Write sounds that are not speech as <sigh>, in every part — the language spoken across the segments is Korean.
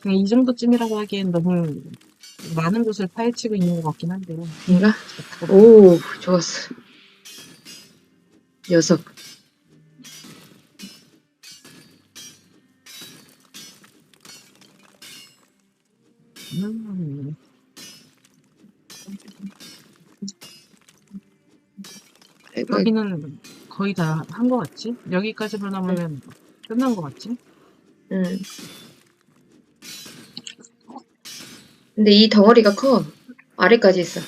그냥 이 정도쯤이라고 하기엔 너무 많은 곳을 파헤치고 있는 것 같긴 한데요. 뭔가? 오, 좋았어. 녀석. 음. 여기는 거의 다 한 것 같지? 여기까지만 하면 끝난 것 같지? 응. 근데 이 덩어리가 커. 아래까지 있어.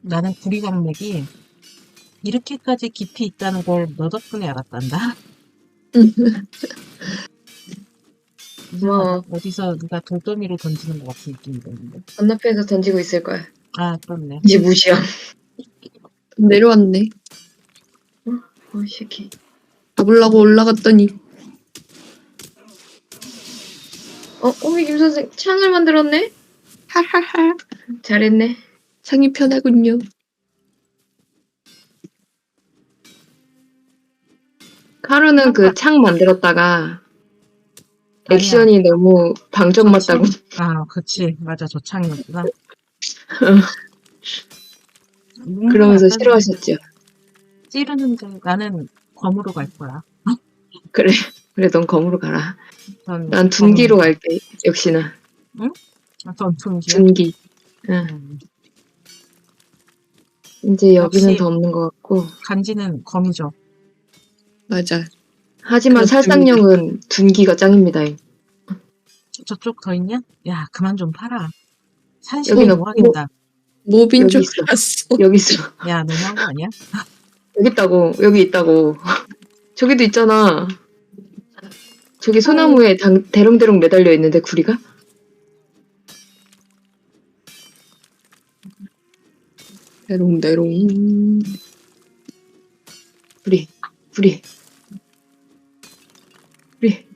나는 구리강맥이 이렇게까지 깊이 있다는 걸 너 덕분에 알았단다. <laughs> 고마워. 어디서 누가 돌더미를 던지는 것 같은 느낌이 드는데. 건너편에서 던지고 있을 거야. 아, 그렇네. 이제 무시야. 내려왔네. 어, 이 새끼. 잡으려고 올라갔더니 어, 오미 김 선생 창을 만들었네? 하하하 잘했네. 상이 편하군요. 카루는 그 창 만들었다가 액션이 너무 방정 맞다고. 아, 그치. 맞아. 저 창이었구나. 그러면서 약간 싫어하셨죠. 찌르는 데 나는 검으로 갈 거야. 그래. 그래, 넌 검으로 가라. 전난 둔기로 갈게. 역시나. 아, 전 둔기요? 둔기. 응. 음, 이제 여기는 역시- 더 없는 것 같고. 간지는 검이죠. 맞아. 하지만 그 살상력은 둔기가 짱입니다. 저쪽 더 있냐? 야, 그만 좀 팔아. 산신이 여기는 뭐하긴다. 모빈 여기 줄 있어. 알았어. 여기 있어. 야, 너무한 거 아니야? 여기 있다고. 여기 있다고. 저기도 있잖아. 저기 소나무에 당, 대롱대롱 매달려 있는데 구리가? 대롱대롱. 구리. 구리. 구리.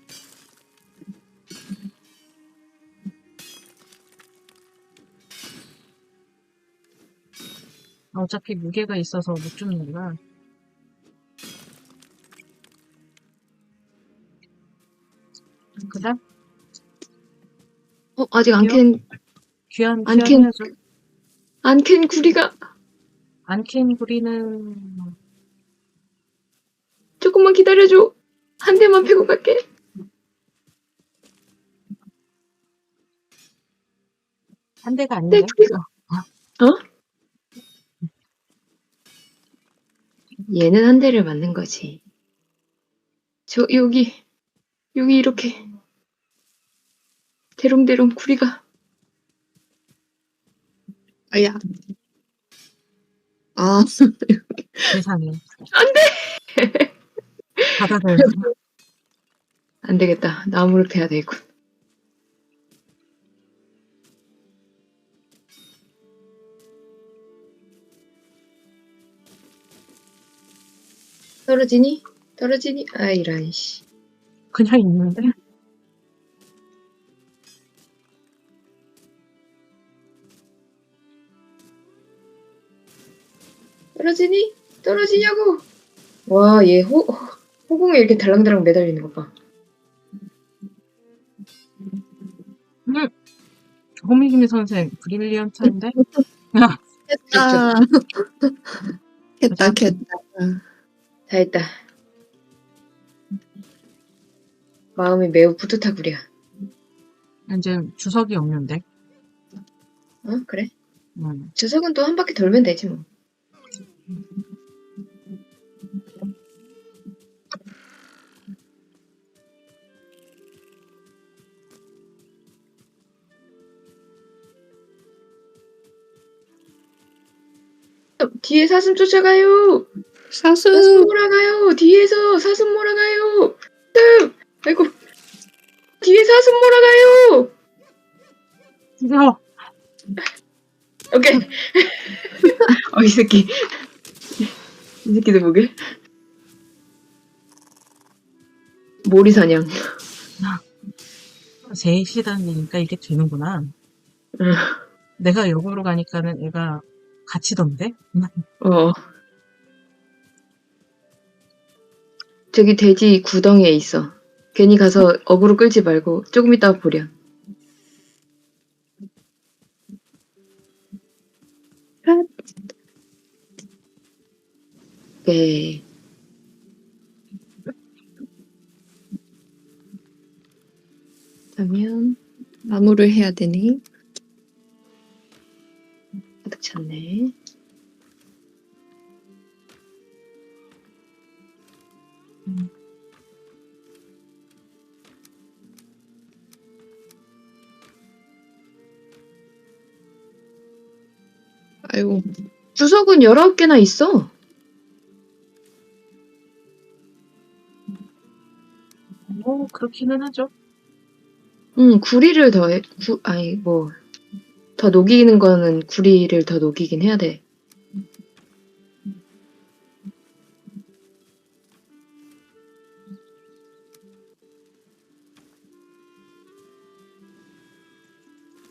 어차피 무게가 있어서 못 주는 거야. 그다음 어, 아직 안 캔, 귀한 안 귀한 캔- 해야죠. 안캔 구리가 안캔 구리는 조금만 기다려줘. 한 대만 패고 갈게. 한 대가 네, 아닌데. 구리가. 어? 얘는 한 대를 맞는 거지. 저, 여기, 여기 이렇게. 대롱대롱 구리가. 아야. 아, <laughs> 세상에. 안 돼! 바닥을. 안 되겠다. 나무를 패야 되겠군. 떨어지니? 떨어지니? 아, 이런, 씨. 그냥 있는데. 떨어지니? 떨어지냐고! 와, 얘 호, 호공에 이렇게 달랑달랑 매달리는 거 봐. 호미김 선생, 브릴리언트인데? 깼다. 깼다, 깼다. 다 했다. 마음이 매우 뿌듯하구려. 이제 주석이 없는데. 어? 그래? 음. 주석은 또 한 바퀴 돌면 되지 뭐. 어, 뒤에 사슴 쫓아가요. 사슴 사슴. 몰아가요. 뒤에서 사슴 몰아가요. 사슴. 아이고. 뒤에 사슴 몰아가요. 이거 오케이. <laughs> 어, 이 새끼. 이 새끼들 뭐게? 모리 사냥. 셋이 다니니까 이게 되는구나. 응. 내가 역으로 가니까는 얘가 갇히던데? <laughs> 어. 저기 돼지 구덩이에 있어. 괜히 가서 어그로 끌지 말고 조금 이따가 보려. 네. 그러면 나무를 해야 되네. 가득 찼네. 아이고, 주석은 19개나 있어. 뭐 그렇기는 하죠. 응, 구리를 더 해, 구, 아니, 뭐, 더 녹이는 거는 구리를 더 녹이긴 해야 돼.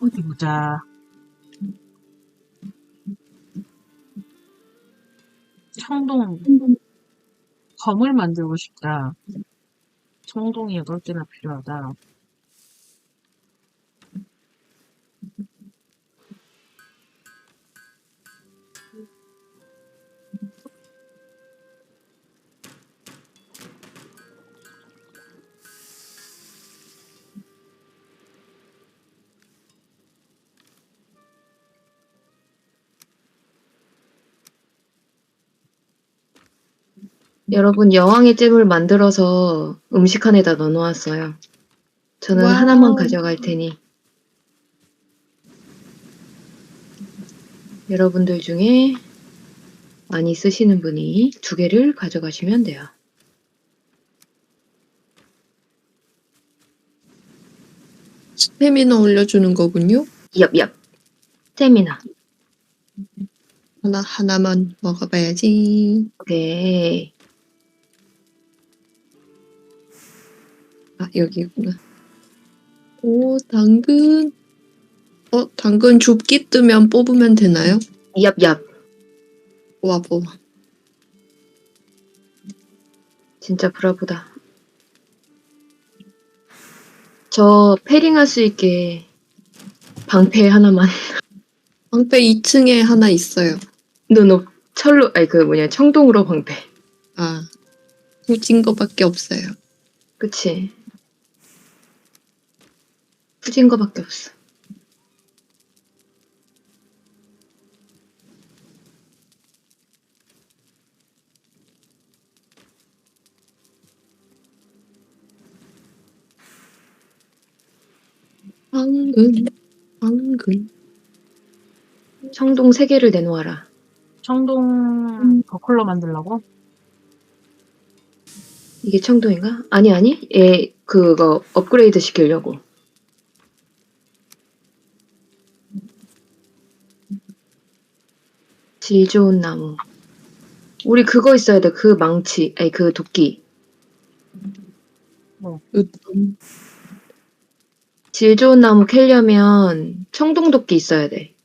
어디 보자. 청동 검을 만들고 싶다. 청동이 8개나 필요하다. 여러분, 여왕의 잼을 만들어서 음식 칸에다 넣어놓았어요. 저는 와우. 하나만 가져갈 테니. 여러분들 중에 많이 쓰시는 분이 두 개를 가져가시면 돼요. 스태미나 올려주는 거군요. 얍얍. 스테미나. 하나, 하나만 먹어봐야지. 오케이. 아, 여기구나. 오, 당근. 어, 당근 줍기 뜨면 뽑으면 되나요? 얍얍. 와, 뽑아. 진짜 브라보다. 저 패링할 수 있게 방패 하나만. <laughs> 방패 2층에 하나 있어요. 노노 철로 아니 그 뭐냐 청동으로 방패. 아, 후진 거밖에 없어요. 그치? 후진 거밖에 없어. 당근, 당근. 청동 세 개를 내놓아라. 청동 버컬러 만들라고? 이게 청동인가? 아니 아니. 얘 그거 업그레이드 시키려고. 질 좋은 나무. 우리 그거 있어야 돼. 그 망치. 아니 그 도끼. 으뜸. 질 좋은 나무 캐려면 청동 도끼 있어야 돼.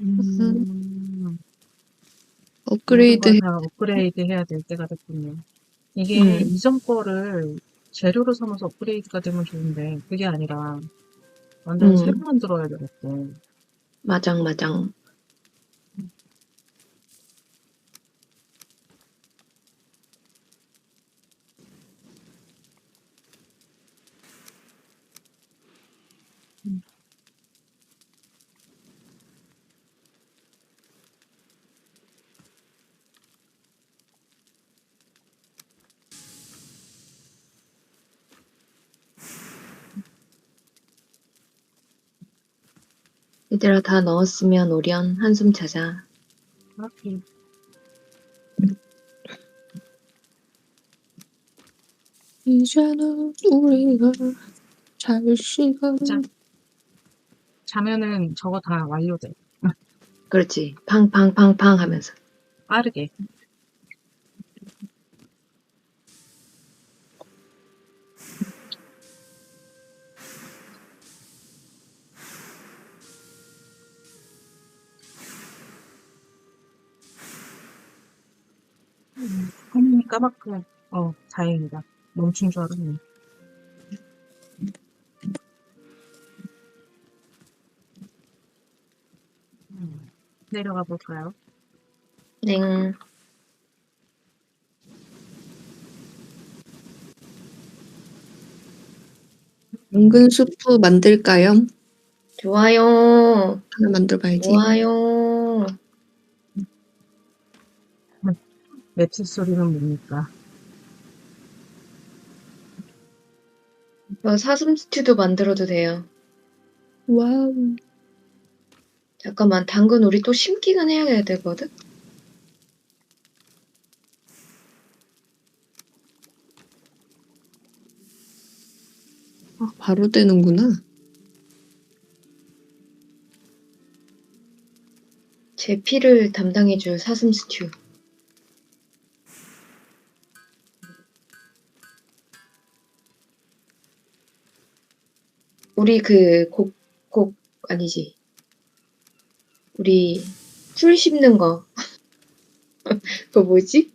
음, 업그레이드 해- 다 업그레이드 해야 될 때가 됐군요. 이게 음. 이전 거를 재료로 삼아서 업그레이드가 되면 좋은데 그게 아니라 완전 음. 새로 만들어야 되겠고 마장 마장. 얘들아 다 넣었으면 오련 한숨 자자. 이렇게 이제는 우리가 잘 시간. 자. 자면은 저거 다 완료돼. 그렇지. 팡팡팡팡 하면서. 빠르게. 까맣게 어 다행이다 멈춘 줄 알았네 음, 내려가 볼까요? 네. 은근 수프 만들까요? 좋아요. 하나 만들어봐야지. 좋아요. 음. 맵스 소리는 뭡니까? 저 사슴 스튜도 만들어도 돼요. 와우. 잠깐만, 당근 우리 또 심기는 해야 되거든? 아, 바로 되는구나. 제 피를 담당해줄 사슴 스튜. 우리 그 곡, 곡, 아니지. 우리 풀 씹는 거. <laughs> 그거 뭐지?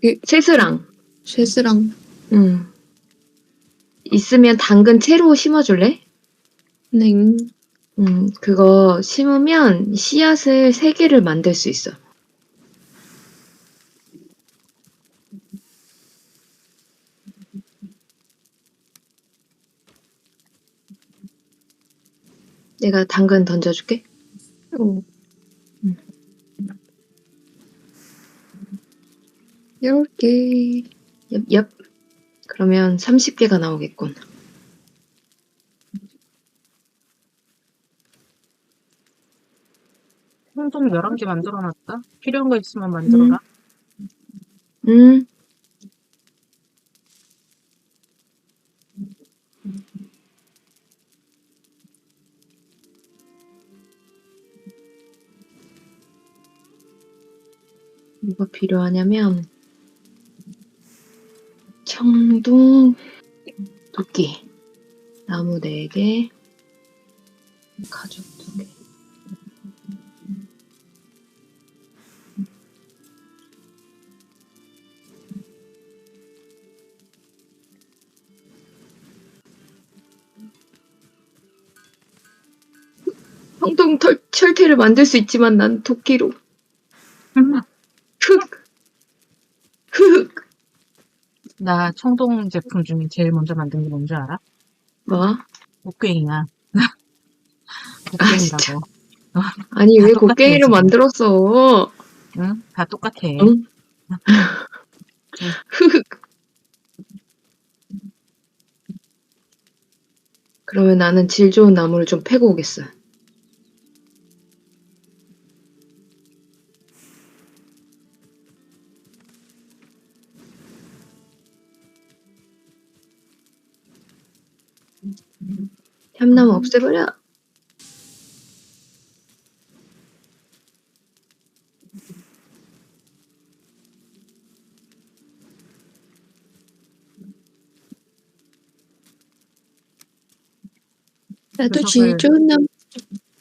그- 채스랑. 쉐스랑 응. 있으면 당근 채로 심어줄래? 냉. 음, 그거 심으면 씨앗을 세 개를 만들 수 있어. 내가 당근 던져줄게. 어. 음. 이렇게 엽, 엽. 그러면 30개가 나오겠군. 홍동 11개 만들어놨다? 필요한 거 있으면 만들어라. 음, 뭐가 필요하냐면 청동 도끼 나무 4개 가죽 2개. 청동 털, 철퇴를 만들 수 있지만 난 도끼로 나 청동 제품 중에 제일 먼저 만든 게 뭔지 알아? 뭐? 곡괭이야. <laughs> 아, 진짜. 곡괭이라고. 아니 다왜 곡괭이를. 만들었어? 응? 다 똑같아. 응? 흑. <laughs> 그러면 나는 질 좋은 나무를 좀 패고 오겠어. 참나무 없애버려. 나도 주석을- 질 좋은 남.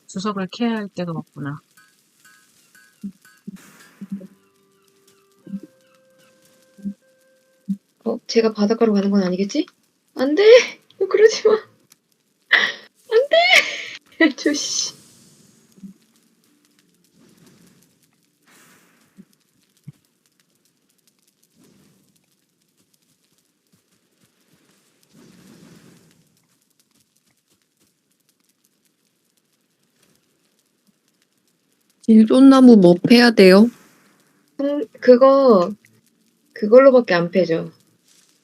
주석을 캐야 할 때가 왔구나. 어, 제가 바닷가로 가는 건 아니겠지? 안 돼! 어, <laughs> 그러지 마! 안 돼! 조씨. 질 좋은 나무 뭐 패야 돼요? 음, 그거, 그걸로밖에 안 패죠.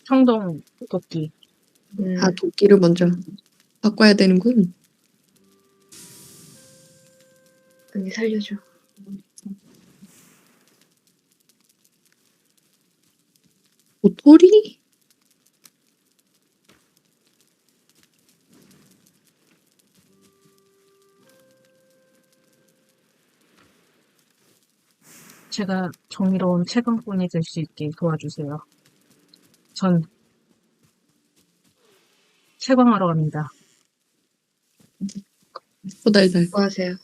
청동 도끼. 음, 아 도끼를 먼저 바꿔야 되는군. 언니 살려줘. 도토리? 제가 정의로운 채광꾼이 될 수 있게 도와주세요. 전 채광하러 갑니다. 호달달. 뭐 하세요?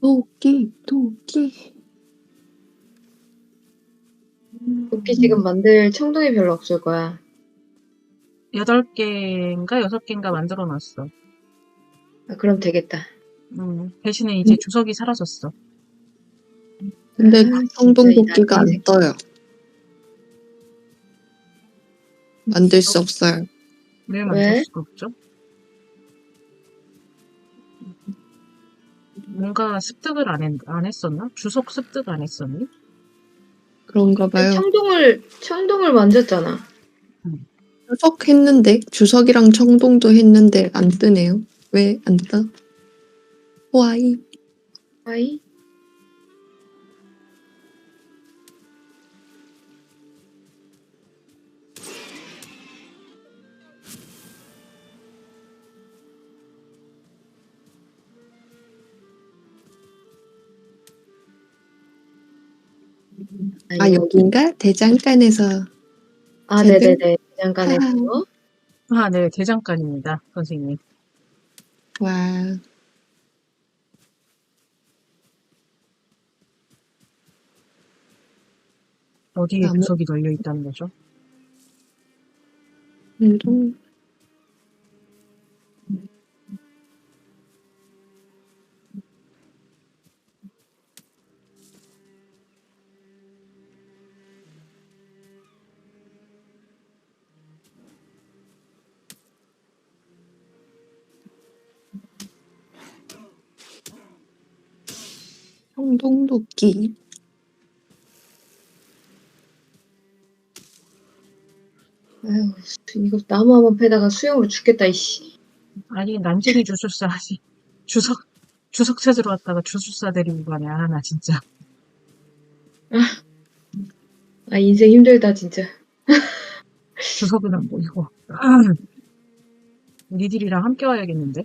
도끼 도끼. 도끼 지금 만들 청동이 별로 없을 거야. 여덟 개인가 여섯 개인가 만들어 놨어. 아, 그럼 되겠다. 음, 대신에 이제 음. 주석이 사라졌어. 근데 아, 청동 진짜 이 도끼가 안. 떠요. 만들 수 없어요. 왜 왜? 만들 수가 없죠? 뭔가 습득을 안, 했, 안 했었나? 주석 습득 안 했었니? 그런가 봐요. 청동을 청동을 만졌잖아. 주석 했는데 주석이랑 청동도 했는데 안 뜨네요. 왜 안 떠? 와이 아이. 아 여긴가 대장간에서 아, 제들? 네네네. 잠깐만요. 아, 네, 대장간입니다, 선생님. 와 어디에 나무- 주석이 널려 있다는 거죠? 운동 청동도끼 아유, 이거 나무 한번 패다가 수영으로 죽겠다, 이씨. 아니, 난쟁이 주술사, 아니, 주석, 주석 찾으러 왔다가 주술사 데리고 가냐, 아, 나 진짜. 아, 인생 힘들다, 진짜. 주석은 안 보이고. <clears throat> 니들이랑 함께 와야겠는데?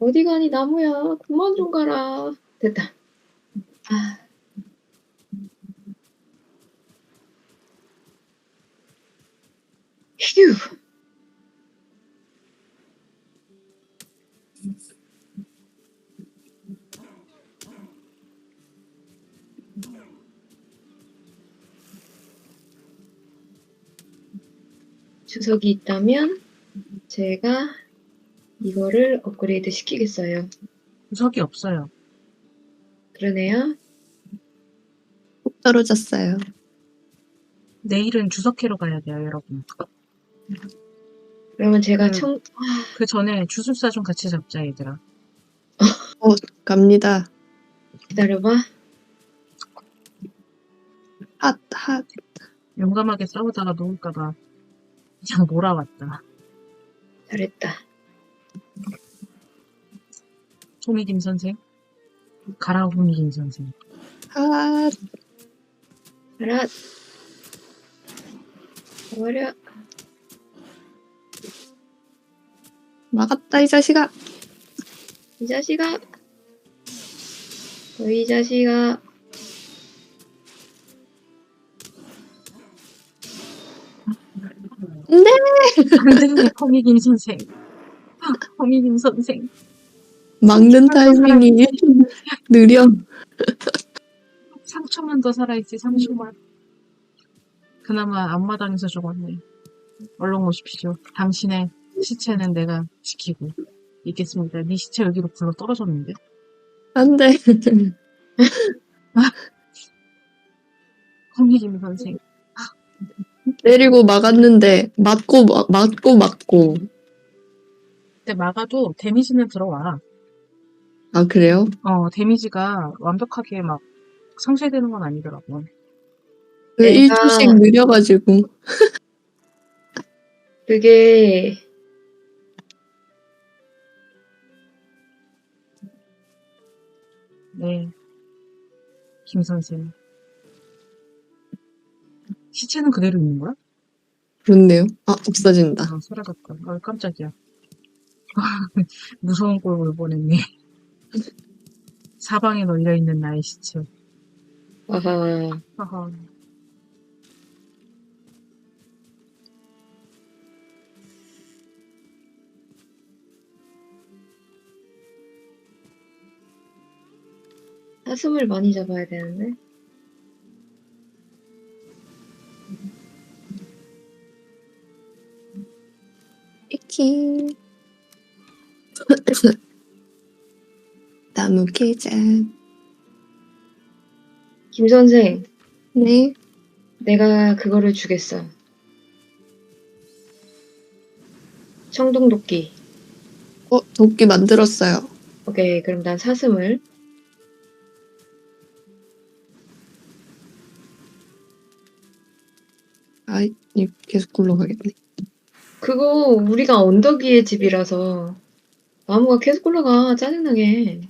어디 가니, 나무야. 그만 좀 가라. 됐다. 아. 휴. 주석이 있다면 제가 이거를 업그레이드 시키겠어요. 주석이 없어요. 그러네요. 꼭 떨어졌어요. 내일은 주석회로 가야 돼요, 여러분. 그러면 제가 음. 청, 그 전에 주술사 좀 같이 잡자, 얘들아. 갑니다. 기다려봐. 핫 핫 용감하게 싸우다가 놓을까봐 그냥 몰아왔다. 잘했다. 호미김 선생. 가라, 호미김 선생. 핫 가라. 버려. 막았다 이 자식아. 이 자식아. 너이 자식아. 안 돼, 호미김 선생. 호미김 선생. 막는 타이밍이 느려. <laughs> 3초만 더 살아있지, 3초만. 그나마 앞마당에서 죽었네. 얼른 오십시오. 당신의 시체는 내가 지키고 있겠습니다. 네 시체 여기로 굴러 떨어졌는데? 안돼. 호미김 선생. <laughs> 때리고 막았는데 맞고 막- 맞고 맞고. 근데 막아도 데미지는 들어와. 아 그래요? 어, 데미지가 완벽하게 막 상쇄되는 건 아니더라고. 그 내가- 1초씩 느려가지고. 그게 네. 김 선생. 시체는 그대로 있는 거야? 그렇네요. 아 없어진다. 아, 사라졌다. 아, 깜짝이야. <laughs> 무서운 꼴을 보냈네. 사방에 널려있는 나의 시체. 아하. 허허. 사슴을 많이 잡아야 되는데. 이키. <laughs> 나무 계장. 김 선생, 네. 내가 그거를 주겠어. 청동 도끼. 어, 도끼 만들었어요. 오케이, 그럼 난 사슴을. 아, 이 계속 굴러가겠네. 그거 우리가 언덕 위의 집이라서 나무가 계속 올라가. 짜증나게.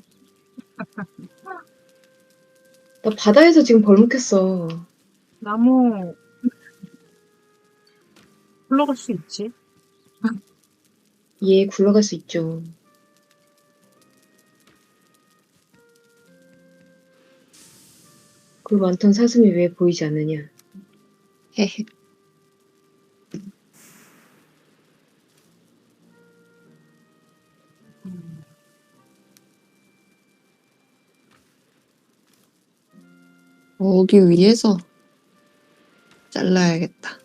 <laughs> 나 바다에서 지금 벌목했어. 나무, 흘러갈 수 있지? 얘 굴러갈 수 있죠. 그 많던 사슴이 왜 보이지 않느냐? 헤헤. <laughs> 음, 거기 위에서 잘라야겠다.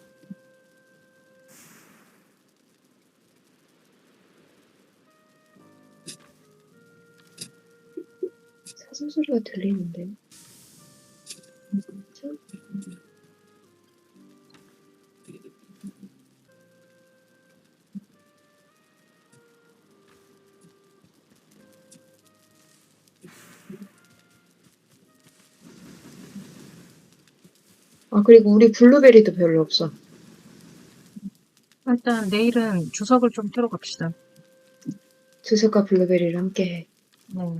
사슴 소리가 들리는데. 아, 그리고 우리 블루베리도 별로 없어. 일단 내일은 주석을 좀 캐러 갑시다. 주석과 블루베리를 함께 해. 네.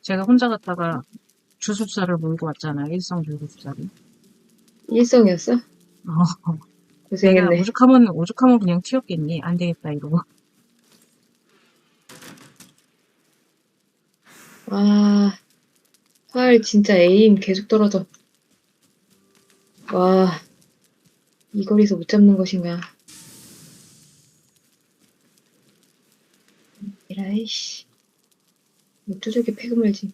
제가 혼자 갔다가 주술사를 몰고 왔잖아요. 일성 주술사를. 일성이었어? 어, 내가 고생했네. 오죽하면 오죽하면 그냥 튀었겠니? 안 되겠다 이러고. 와, 활 진짜 에임 계속 떨어져. 와, 이 거리서 못 잡는 것인가. 에라이씨. 어쩌 저렇게 패그 말지.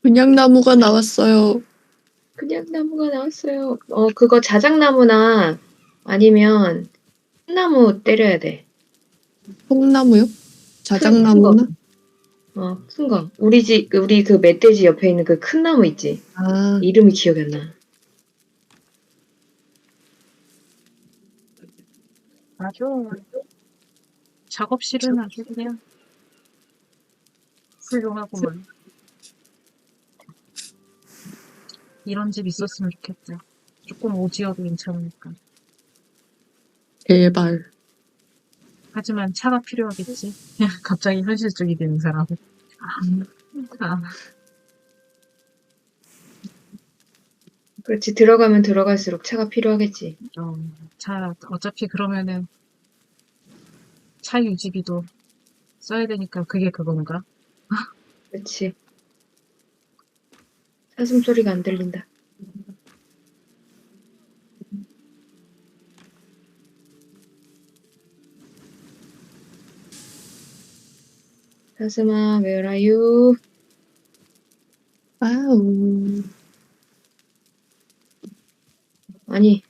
그냥 나무가 나왔어요. 그냥 나무가 나왔어요. 어, 그거 자작나무나 아니면 큰 나무 때려야 돼. 통나무요? 자작나무나? 어, 큰 거. 우리 집, 그 우리 그 멧돼지 옆에 있는 그 큰 나무 있지? 아, 이름이 기억이 안 나. 아주 작업실은 아주 그냥 훌륭하구만. 이런 집 있었으면 좋겠다. 조금 오지어도 괜찮으니까. 제발. 하지만 차가 필요하겠지. <laughs> 갑자기 현실적이 되는 사람. 아, 아, 그렇지, 들어가면 들어갈수록 차가 필요하겠지. 어, 차 어차피 그러면은 차 유지비도 써야 되니까 그게 그건가? 그렇지. 사슴 소리가 안 들린다. Are you? 와우. 아니,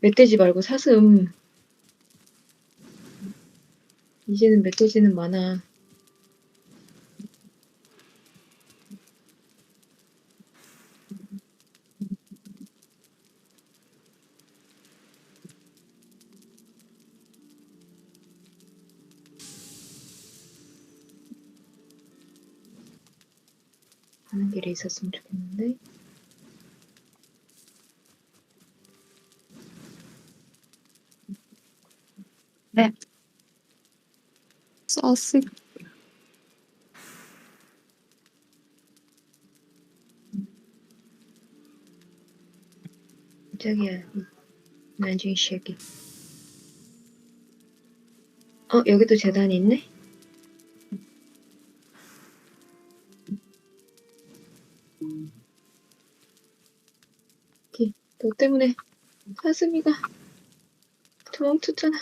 멧돼지 말고 사슴. 이제는 멧돼지는 많아. 하는 길에 있었으면 좋겠는데. 네. 소스. 저기야 난중에 쉴게 어 여기도 재단이 있네? 때문에 가슴이가 도망쳤잖아.